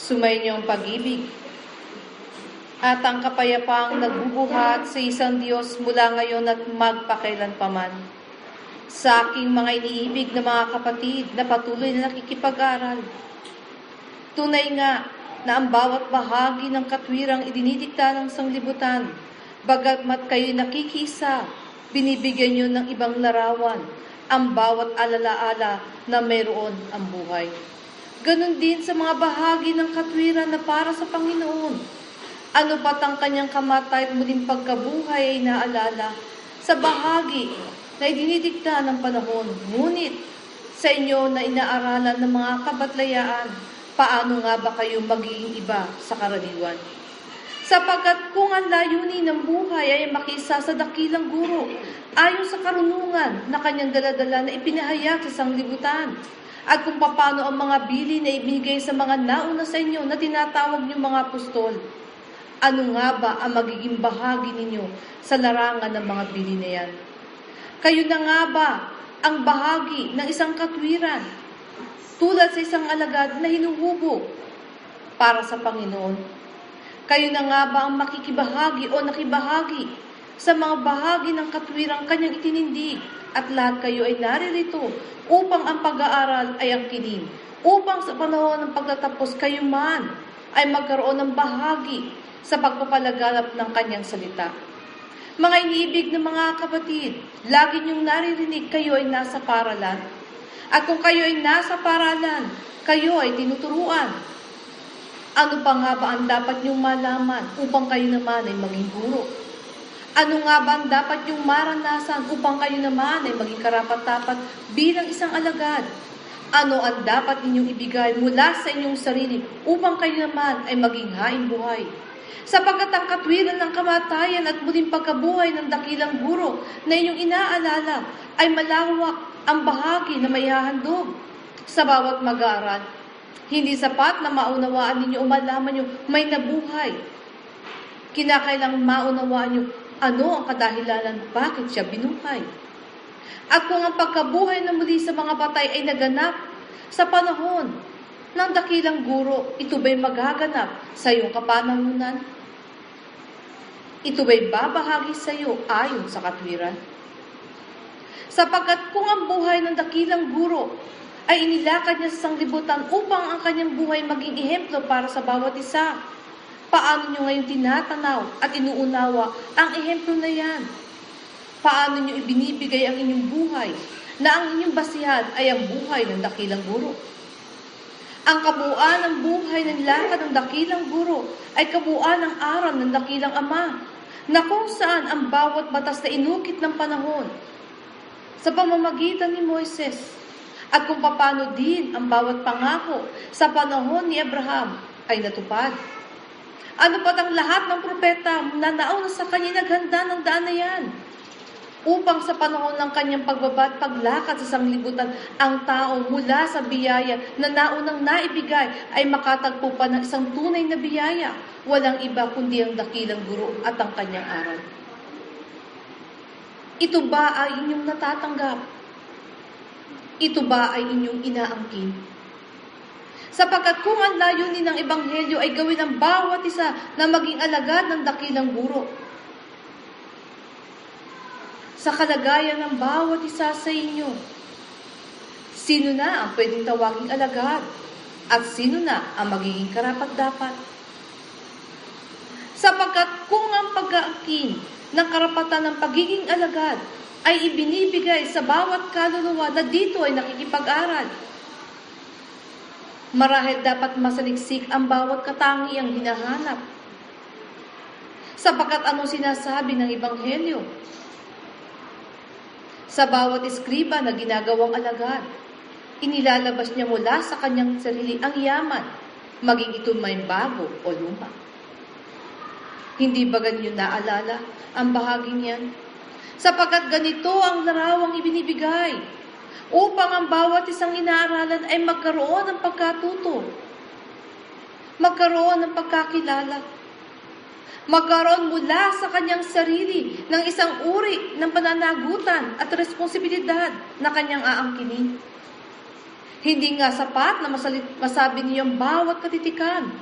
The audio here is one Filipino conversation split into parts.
Sumayin ang pag-ibig at ang kapayapaang nagbubuhat sa isang Diyos mula ngayon at magpakailanpaman. Sa aking mga iniibig na mga kapatid na patuloy na nakikipag-aral, tunay nga na ang bawat bahagi ng katwirang idinidikta ng sanglibutan, bagamat kayo nakikisa, binibigyan nyo ng ibang larawan, ang bawat alalaala na mayroon ang buhay. Ganon din sa mga bahagi ng katwiran na para sa Panginoon. Ano ba't ang kanyang kamatay at muling pagkabuhay ay naalala sa bahagi na idinidikta ng panahon. Ngunit sa inyo na inaaralan ng mga kabatlayaan, paano nga ba kayo magiging iba sa karaniwan? Sapagkat kung ang layunin ng buhay ay makisa sa dakilang guro, ayon sa karunungan na kanyang daladala na ipinahayag sa sanglibutan, at kung paano ang mga bili na ibigay sa mga nauna sa inyo na tinatawag niyong mga apostol, ano nga ba ang magiging bahagi ninyo sa larangan ng mga bili na yan? Kayo na nga ba ang bahagi ng isang katwiran tulad sa isang alagad na hinuhubog para sa Panginoon? Kayo na nga ba ang makikibahagi o nakibahagi sa mga bahagi ng katwirang kanyang itinindig at lahat kayo ay naririto upang ang pag-aaral ay ang kinim, upang sa panahon ng pagtatapos kayo man ay magkaroon ng bahagi sa pagpapalaganap ng kanyang salita. Mga iniibig ng mga kapatid, lagi niyong naririnig kayo ay nasa paralan. At kung kayo ay nasa paralan, kayo ay tinuturuan. Ano pa nga ba ang dapat niyong malaman upang kayo naman ay maging guro? Ano nga ba ang dapat niyong maranasan upang kayo naman ay maging karapat-dapat bilang isang alagad? Ano ang dapat ninyong ibigay mula sa inyong sarili upang kayo naman ay maging haing buhay? Sapagkat ang katwiran ng kamatayan at muling pagkabuhay ng dakilang guro na inyong inaalala ay malawak ang bahagi na may hahandog sa bawat mag-aaral. Hindi sapat na maunawaan ninyo o malaman nyo may nabuhay. Kinakailang maunawaan nyo ano ang kadahilanan bakit siya binuhay. At kung ang pagkabuhay na muli sa mga patay ay naganap sa panahon ng dakilang guro, ito ba'y magaganap sa iyong kapanahunan? Ito ba'y babahagi sa iyo ayon sa katwiran? Sapagkat kung ang buhay ng dakilang guro ay inilakad niya sa sanglibutan upang ang kanyang buhay maging ehemplo para sa bawat isa, paano niyo ngayon tinatanaw at inuunawa ang ehemplo na yan? Paano niyo ibinibigay ang inyong buhay na ang inyong basihan ay ang buhay ng dakilang guro? Ang kabuuan ng buhay ng lakad ng dakilang guro ay kabuuan ng aral ng dakilang ama na kung saan ang bawat batas na inukit ng panahon sa pamamagitan ni Moises at kung paano din ang bawat pangako sa panahon ni Abraham ay natupad. Ano pa ang lahat ng propeta na nauna sa kanya naghanda ng daan na yan? upang sa panahon ng kanyang pagbaba at paglakad sa sanglibutan, ang tao mula sa biyaya na naunang naibigay ay makatagpo pa ng isang tunay na biyaya. Walang iba kundi ang dakilang guro at ang kanyang aral. Ito ba ay inyong natatanggap? Ito ba ay inyong inaangkin? Sapagkat kung ang layunin ng Ebanghelyo ay gawin ang bawat isa na maging alagad ng dakilang guro, sa kalagayan ng bawat isa sa inyo. Sino na ang pwedeng tawaging alagad? At sino na ang magiging karapat-dapat? Sapagkat kung ang pag-aangkin ng karapatan ng pagiging alagad ay ibinibigay sa bawat kaluluwa na dito ay nakikipag-aral, marahil dapat masaliksik ang bawat katangiang hinahanap. Sapagkat anong sinasabi ng Ebanghelyo? sa bawat eskriba na ginagawang alagad. Inilalabas niya mula sa kanyang sarili ang yaman, maging ito may bago o luma. Hindi ba ganyo naalala ang bahaging yan? Sapagkat ganito ang larawang ibinibigay upang ang bawat isang inaaralan ay magkaroon ng pagkatuto, magkaroon ng pagkakilala, magkaroon mula sa kanyang sarili ng isang uri ng pananagutan at responsibilidad na kanyang aangkinin. Hindi nga sapat na masabi niyong bawat katitikan.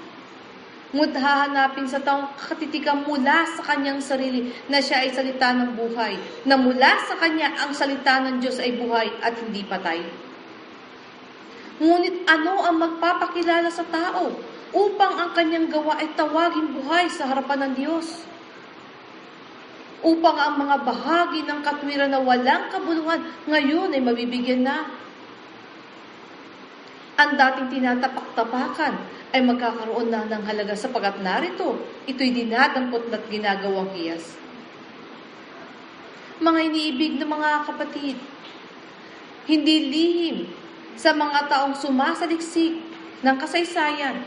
Ngunit hahanapin sa taong katitikan mula sa kanyang sarili na siya ay salita ng buhay, na mula sa kanya ang salita ng Diyos ay buhay at hindi patay. Ngunit ano ang magpapakilala sa tao upang ang kanyang gawa ay tawagin buhay sa harapan ng Diyos? Upang ang mga bahagi ng katwiran na walang kabuluhan ngayon ay mabibigyan na. Ang dating tinatapak-tapakan ay magkakaroon na ng halaga sapagat narito, ito'y dinadampot at ginagawang hiyas. Mga iniibig na mga kapatid, hindi lihim sa mga taong sumasaliksik ng kasaysayan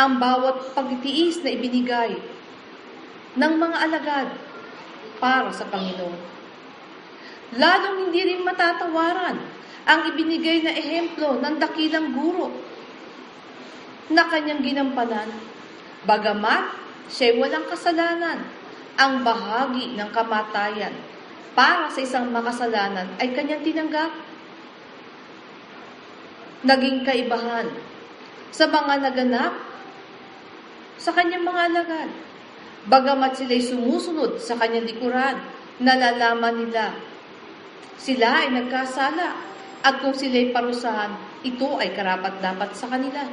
ang bawat pagtitiis na ibinigay ng mga alagad para sa Panginoon. Lalong hindi rin matatawaran ang ibinigay na ehemplo ng dakilang guro na kanyang ginampanan. Bagamat siya'y walang kasalanan, ang bahagi ng kamatayan para sa isang makasalanan ay kanyang tinanggap. Naging kaibahan sa mga naganap sa kanyang mga alagad. Bagamat sila'y sumusunod sa kanyang likuran, nalalaman nila sila ay nagkasala at kung sila'y parusahan, ito ay karapat-dapat sa kanila.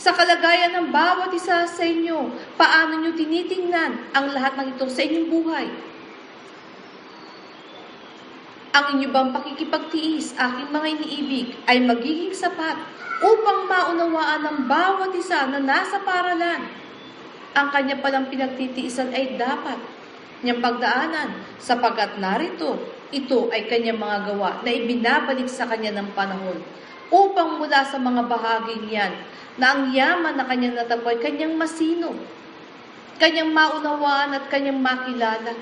Sa kalagayan ng bawat isa sa inyo, paano nyo tinitingnan ang lahat ng ito sa inyong buhay? Ang inyo bang pakikipagtiis, aking mga iniibig, ay magiging sapat upang maunawaan ng bawat isa na nasa paralan. Ang kanya palang pinagtitiisan ay dapat niyang pagdaanan sapagkat narito, ito ay kanyang mga gawa na ibinabalik sa kanya ng panahon upang mula sa mga bahaging yan na ang yaman na kanyang natagpo ay kanyang masino, kanyang maunawaan at kanyang makilala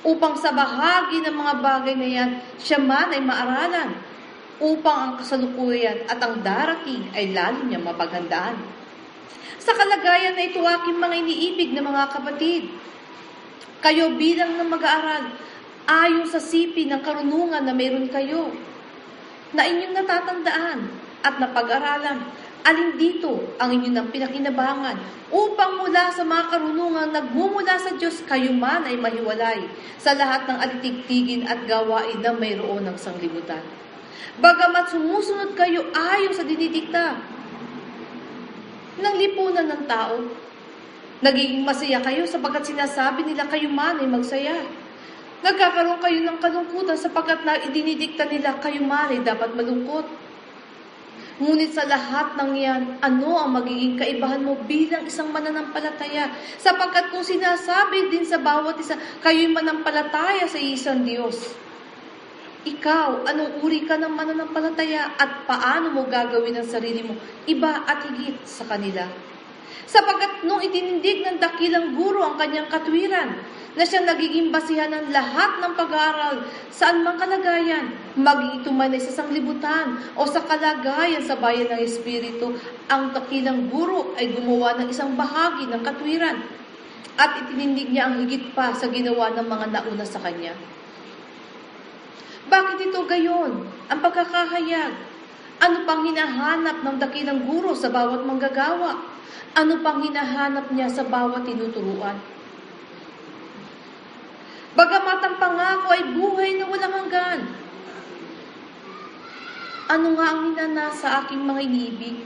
upang sa bahagi ng mga bagay na yan, siya man ay maaralan, upang ang kasalukuyan at ang darating ay lalo niya mapaghandaan. Sa kalagayan na ito, aking mga iniibig na mga kapatid, kayo bilang na mag-aaral, ayon sa sipi ng karunungan na mayroon kayo, na inyong natatandaan at napag-aralan, alin dito ang inyong ng pinakinabangan upang mula sa mga karunungan nagmumula sa Diyos kayo man ay mahiwalay sa lahat ng alitigtigin at gawain na mayroon ng sanglibutan. Bagamat sumusunod kayo ayon sa dinidikta ng lipunan ng tao, nagiging masaya kayo sapagkat sinasabi nila kayo man ay magsaya. Nagkakaroon kayo ng kalungkutan sapagkat na idinidikta nila kayo ay dapat malungkot. Ngunit sa lahat ng yan, ano ang magiging kaibahan mo bilang isang mananampalataya? Sapagkat kung sinasabi din sa bawat isa, kayo'y manampalataya sa isang Diyos. Ikaw, anong uri ka ng mananampalataya at paano mo gagawin ang sarili mo iba at higit sa kanila? Sapagkat nung itinindig ng dakilang guro ang kanyang katwiran, na siyang nagiging basihan ng lahat ng pag-aaral saan mang kalagayan, maging ito man ay sa sanglibutan o sa kalagayan sa bayan ng Espiritu, ang dakilang guro ay gumawa ng isang bahagi ng katwiran at itinindig niya ang higit pa sa ginawa ng mga nauna sa kanya. Bakit ito gayon? Ang pagkakahayag. Ano pang hinahanap ng dakilang guro sa bawat manggagawa? Ano pang hinahanap niya sa bawat tinuturuan? Bagamat ang pangako ay buhay na walang hanggan. Ano nga ang ninanasa sa aking mga inibig?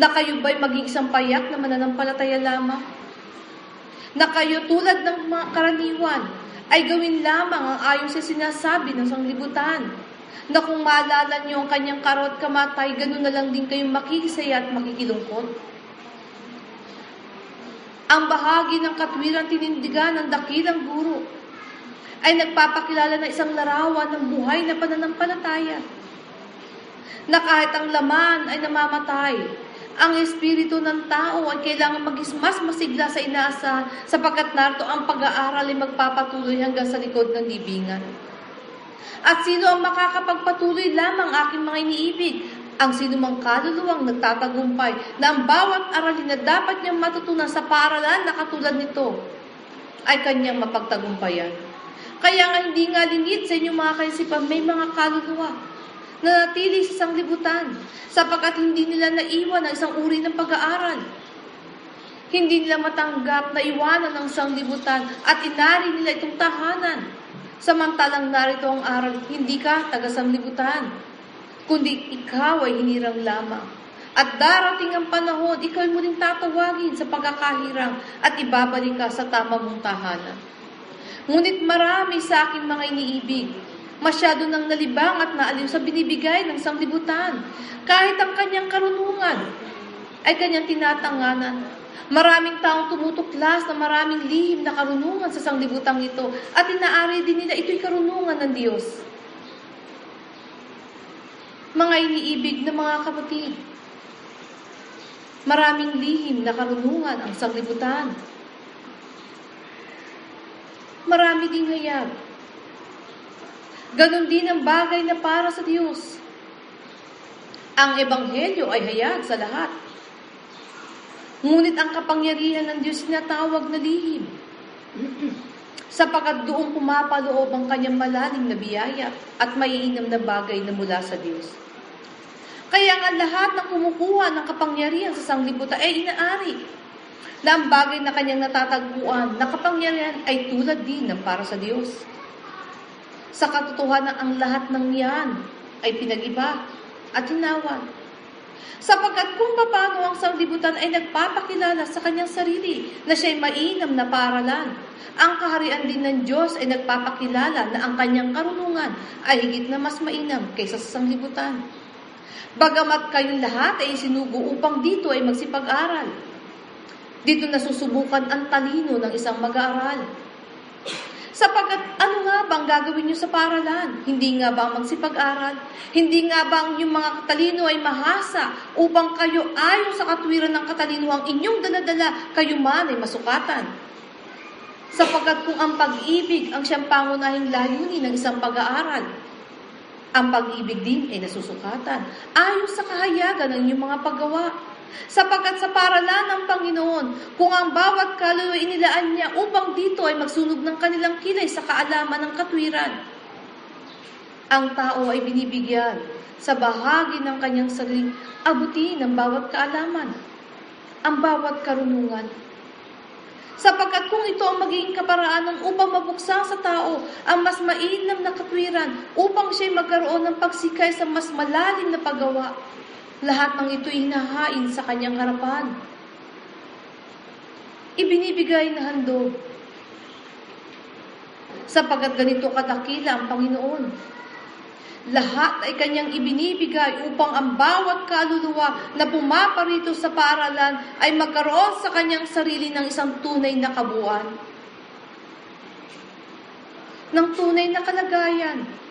Na kayo ba'y maging isang payak na mananampalataya lamang? Na kayo tulad ng mga karaniwan ay gawin lamang ang ayon sa sinasabi ng sanglibutan? Na kung maalala niyo ang kanyang karot kamatay, ganun na lang din kayong makikisaya at makikilungkot? Ang bahagi ng katwiran tinindigan ng dakilang guro ay nagpapakilala ng isang larawan ng buhay na pananampalataya. Na kahit ang laman ay namamatay, ang espiritu ng tao ay kailangan maging mas masigla sa inaasa sapagkat narito ang pag-aaral ay magpapatuloy hanggang sa likod ng libingan. At sino ang makakapagpatuloy lamang aking mga iniibig? Ang sinumang kaluluwang nagtatagumpay na ang bawat aralin na dapat niyang matutunan sa paaralan na katulad nito ay kanyang mapagtagumpayan. Kaya nga hindi nga lingid sa inyong mga kaisipan, may mga kaluluwa na natili sa sanglibutan sapagkat hindi nila naiwan ang isang uri ng pag-aaral. Hindi nila matanggap na iwanan ng sanglibutan at inari nila itong tahanan. Samantalang narito ang aral, hindi ka taga-sanglibutan, kundi ikaw ay hinirang lamang. At darating ang panahon, ikaw ay muling tatawagin sa pagkakahirang at ibabalik ka sa tamang mong tahanan. Ngunit marami sa aking mga iniibig, masyado nang nalibang at naaliw sa binibigay ng sanglibutan. Kahit ang kanyang karunungan ay kanyang tinatanganan. Maraming taong tumutuklas na maraming lihim na karunungan sa sanglibutang ito at inaari din nila ito'y karunungan ng Diyos. Mga iniibig na mga kapatid, maraming lihim na karunungan ang sanglibutan. Marami ding hayag. Ganon din ang bagay na para sa Diyos. Ang Ebanghelyo ay hayag sa lahat. Ngunit ang kapangyarihan ng Diyos sinatawag na lihim. Sapagat doon pumapaloob ang kanyang malalim na biyaya at maiinam na bagay na mula sa Diyos. Kaya nga lahat ng kumukuha ng kapangyarihan sa sanglibutan ay inaari na ang bagay na kanyang natatagpuan na kapangyarihan ay tulad din ng para sa Diyos. Sa katotohanan, ang lahat ng yan ay pinag-iba at hinawan. Sapagkat kung paano ang sanglibutan ay nagpapakilala sa kanyang sarili na siya'y mainam na paralan, ang kaharian din ng Diyos ay nagpapakilala na ang kanyang karunungan ay higit na mas mainam kaysa sa sanglibutan. Bagamat kayong lahat ay sinugo upang dito ay magsipag-aral. Dito nasusubukan ang talino ng isang mag-aaral. Sapagkat ano nga bang gagawin nyo sa paralan? Hindi nga bang magsipag-aral? Hindi nga bang yung mga katalino ay mahasa upang kayo ayon sa katwiran ng katalino ang inyong daladala, kayo man ay masukatan? Sapagkat kung ang pag-ibig ang siyang pangunahing layunin ng isang pag-aaral, ang pag-ibig din ay nasusukatan ayon sa kahayagan ng inyong mga paggawa. Sapagkat sa paralan ng Panginoon, kung ang bawat kaluluwa inilaan niya upang dito ay magsunog ng kanilang kilay sa kaalaman ng katwiran. Ang tao ay binibigyan sa bahagi ng kanyang sariling abutin ng bawat kaalaman, ang bawat karunungan. Sapagkat kung ito ang magiging kaparaanan upang mabuksan sa tao ang mas mainam na katwiran upang siya'y magkaroon ng pagsikay sa mas malalim na paggawa, lahat ng ito hinahain sa kanyang harapan. Ibinibigay na handog. Sapagat ganito kadakila ang Panginoon. Lahat ay kanyang ibinibigay upang ang bawat kaluluwa na pumaparito sa paaralan ay magkaroon sa kanyang sarili ng isang tunay na kabuuan. Ng tunay na kalagayan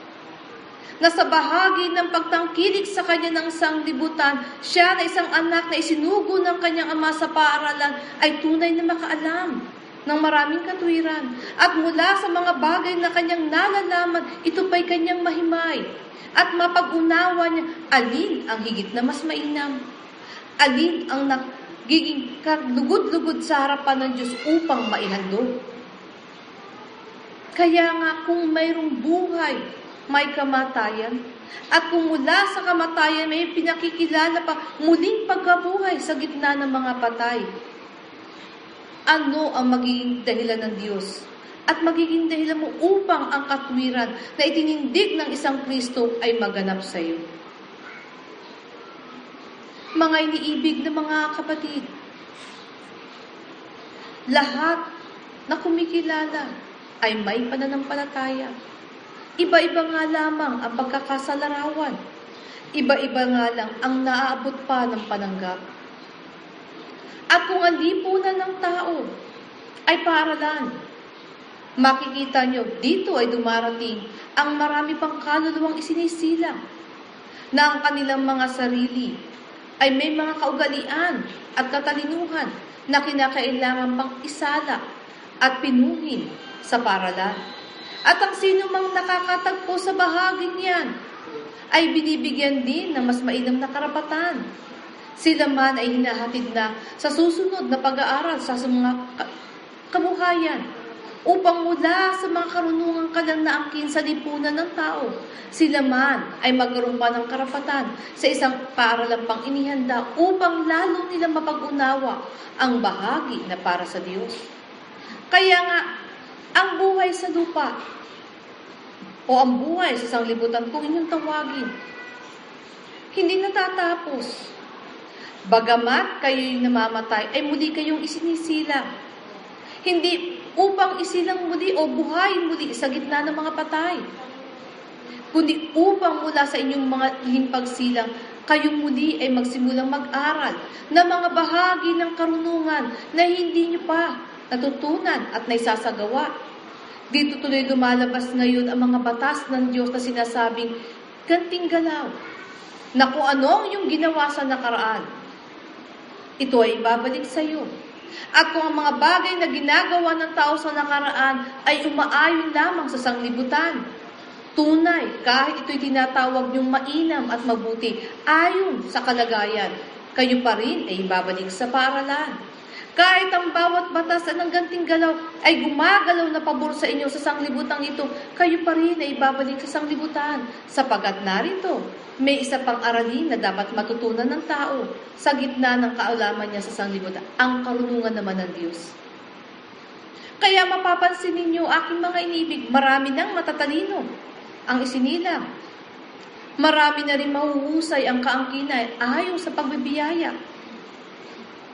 na sa bahagi ng pagtangkilik sa kanya ng sanglibutan, siya na isang anak na isinugo ng kanyang ama sa paaralan ay tunay na makaalam ng maraming katwiran. At mula sa mga bagay na kanyang nalalaman, ito pa'y kanyang mahimay. At mapag-unawa niya, alin ang higit na mas mainam? Alin ang nagiging lugod-lugod sa harapan ng Diyos upang maihandog? Kaya nga kung mayroong buhay, may kamatayan. At kung mula sa kamatayan may pinakikilala pa muling pagkabuhay sa gitna ng mga patay. Ano ang magiging dahilan ng Diyos? At magiging dahilan mo upang ang katwiran na itinindig ng isang Kristo ay maganap sa iyo. Mga iniibig na mga kapatid, lahat na kumikilala ay may pananampalataya. Iba-iba nga lamang ang pagkakasalarawan. Iba-iba nga lang ang naaabot pa ng pananggap. At kung ang lipunan ng tao ay paralan, makikita nyo dito ay dumarating ang marami pang kaluluwang isinisilang na ang kanilang mga sarili ay may mga kaugalian at katalinuhan na kinakailangan pang isala at pinuhin sa paralan. At ang sino mang nakakatagpo sa bahaging yan ay binibigyan din ng mas mainam na karapatan. Sila man ay hinahatid na sa susunod na pag-aaral sa mga kabuhayan upang mula sa mga karunungan ka lang naangkin sa lipunan ng tao, sila man ay magkaroon pa ng karapatan sa isang paaralan pang inihanda upang lalo nila mapag-unawa ang bahagi na para sa Diyos. Kaya nga, ang buhay sa lupa o ang buhay sa sanglibutan kung inyong tawagin, hindi natatapos. Bagamat kayo'y namamatay, ay muli kayong isinisilang. Hindi upang isilang muli o buhayin muli sa gitna ng mga patay. Kundi upang mula sa inyong mga himpagsilang, kayo muli ay magsimulang mag-aral na mga bahagi ng karunungan na hindi nyo pa natutunan at naisasagawa. Dito tuloy lumalabas ngayon ang mga batas ng Diyos na sinasabing, ganting galaw, na kung ano yung ginawa sa nakaraan, ito ay babalik sa iyo. At kung ang mga bagay na ginagawa ng tao sa nakaraan ay umaayon lamang sa sanglibutan, tunay, kahit ito'y tinatawag niyong mainam at mabuti, ayon sa kalagayan, kayo pa rin ay babalik sa paaralan. Kahit ang bawat batas ng ganting galaw ay gumagalaw na pabor sa inyo sa sanglibutang ito, kayo pa rin ay babalik sa sanglibutan, sapagat narito, may isa pang aralin na dapat matutunan ng tao sa gitna ng kaalaman niya sa sanglibutan, ang karunungan naman ng Diyos. Kaya mapapansin ninyo, aking mga inibig, marami nang matatalino ang isinilang. Marami na rin mahuhusay ang kaangkinay ayon sa pagbibiyaya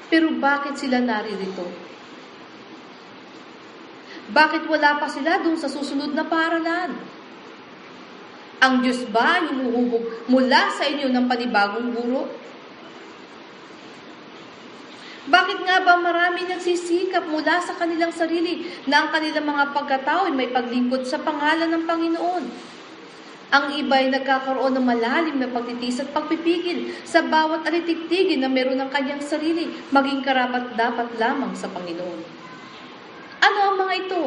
pero bakit sila naririto? Bakit wala pa sila dun sa susunod na paralan? Ang Diyos ba humuhubog mula sa inyo ng panibagong guro? Bakit nga ba marami nagsisikap mula sa kanilang sarili na ang kanilang mga pagkatao ay may paglingkod sa pangalan ng Panginoon? Ang iba ay nagkakaroon ng malalim na pagtitis at pagpipigil sa bawat alitigtigin na meron ng kanyang sarili, maging karapat dapat lamang sa Panginoon. Ano ang mga ito?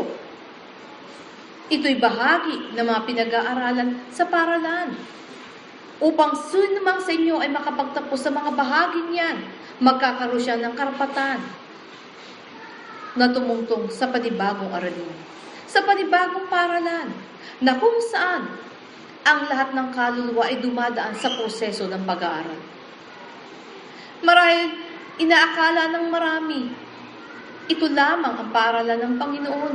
Ito'y bahagi ng mga pinag-aaralan sa paralan. Upang sinumang sa inyo ay makapagtapos sa mga bahaging yan, magkakaroon siya ng karapatan na tumungtong sa panibagong aralin. Sa panibagong paralan, na kung saan ang lahat ng kaluluwa ay dumadaan sa proseso ng pag-aaral. Marahil inaakala ng marami, ito lamang ang paralan ng Panginoon.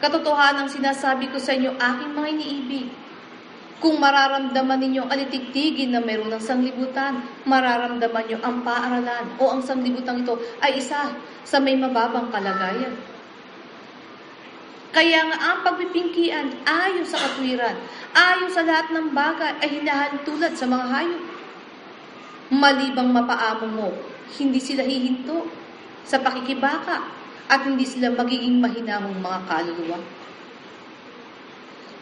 Katotohanan ang sinasabi ko sa inyo, aking mga iniibig. Kung mararamdaman ninyo ang alitigtigin na meron ng sanglibutan, mararamdaman nyo ang paaralan o ang sanglibutan ito ay isa sa may mababang kalagayan. Kaya nga ang pagpipingkian ayon sa katwiran, ayon sa lahat ng bagay ay hinahantulad sa mga hayop. Malibang mapaamo mo, hindi sila hihinto sa pakikibaka at hindi sila magiging mahinahong mga kaluluwa.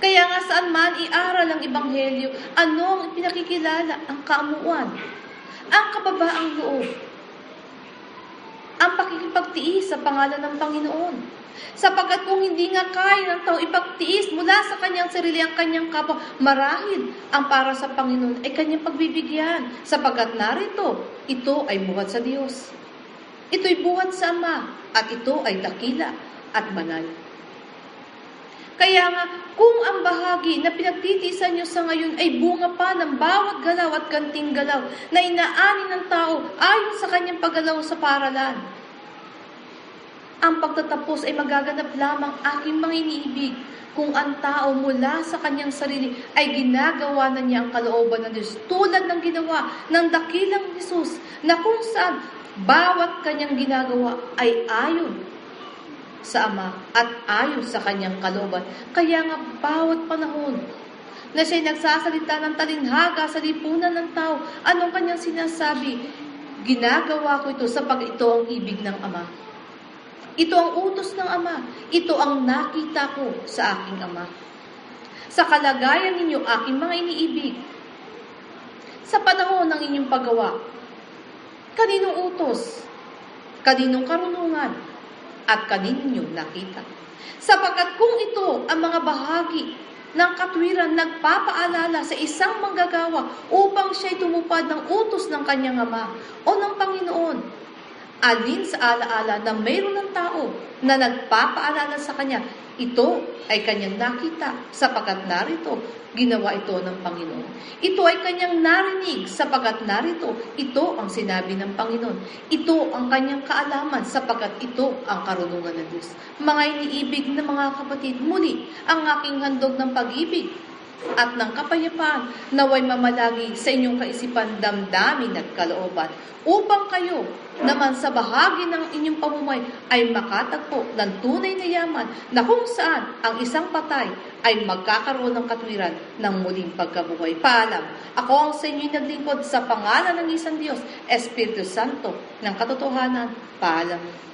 Kaya nga saan man iaral ang Ebanghelyo, ano ang pinakikilala? Ang kaamuan, ang kababaang loob, ang pakikipagtiis sa pangalan ng Panginoon. Sapagkat kung hindi nga kaya ng tao ipagtiis mula sa kanyang sarili ang kanyang kapwa, marahil ang para sa Panginoon ay kanyang pagbibigyan. Sapagkat narito, ito ay buhat sa Diyos. Ito'y buhat sa Ama at ito ay dakila at banal. Kaya nga, kung ang bahagi na pinagtitisan nyo sa ngayon ay bunga pa ng bawat galaw at kanting galaw na inaani ng tao ayon sa kanyang paggalaw sa paralan, ang pagtatapos ay magaganap lamang aking mga iniibig kung ang tao mula sa kanyang sarili ay ginagawa na niya ang kalooban ng Diyos tulad ng ginawa ng dakilang Jesus na kung saan bawat kanyang ginagawa ay ayon sa Ama at ayon sa kanyang kalooban. Kaya nga bawat panahon na siya nagsasalita ng talinhaga sa lipunan ng tao, anong kanyang sinasabi? Ginagawa ko ito sa pag ito ang ibig ng Ama. Ito ang utos ng Ama. Ito ang nakita ko sa aking Ama. Sa kalagayan ninyo, aking mga iniibig. Sa panahon ng inyong paggawa, kaninong utos, kaninong karunungan, at kaninyong nakita. Sapagkat kung ito ang mga bahagi ng katwiran nagpapaalala sa isang manggagawa upang siya'y tumupad ng utos ng kanyang ama o ng Panginoon, alin sa alaala na mayroon ng tao na nagpapaalala sa kanya, ito ay kanyang nakita sapagkat narito, ginawa ito ng Panginoon. Ito ay kanyang narinig sapagkat narito, ito ang sinabi ng Panginoon. Ito ang kanyang kaalaman sapagkat ito ang karunungan ng Diyos. Mga iniibig na mga kapatid, muli ang aking handog ng pag-ibig at ng kapayapaan naway mamalagi sa inyong kaisipan damdamin at kalooban upang kayo naman sa bahagi ng inyong pamumay ay makatagpo ng tunay na yaman na kung saan ang isang patay ay magkakaroon ng katwiran ng muling pagkabuhay. Paalam, ako ang sa inyo'y naglingkod sa pangalan ng isang Diyos, Espiritu Santo, ng katotohanan. Paalam.